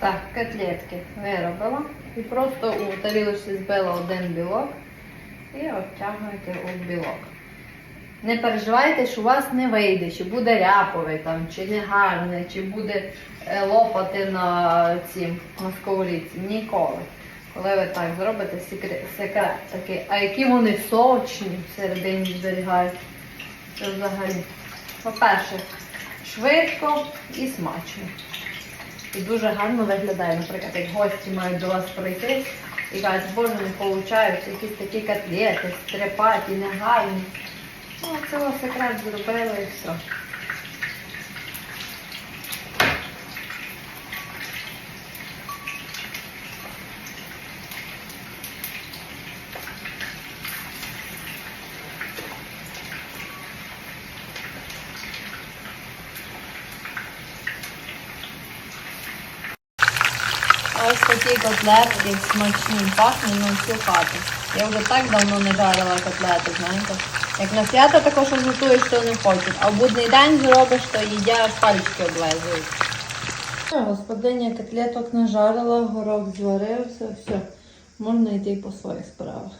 Так, котлетки виробила. І просто у тарілочці збила один білок і обтягуєте у білок. Не переживайте, що у вас не вийде, чи буде ряповий там, чи не гарний, чи буде е, лопати на цім на сковорідці. Ніколи. Коли ви так зробите, секрет, секрет такий. А які вони сочні всередині зберігають. Це взагалі. По-перше, швидко і смачно. І дуже гарно виглядає, наприклад, як гості мають до вас прийти і кажуть, боже, не виходить, якісь такі котлети, стрепаті, негайні. Ну, це ось секрет зробили і все. Ось такі котлетки смачні, пахнуть на всю хату. Я вже так давно не жарила котлети, знаєте. Як на свято також готуєш, то не хочуть. А в будний день зробиш, то їдять пальчики облизують. Господиня котлеток нажарила, горох зварився, все. Можна йти по своїх справах.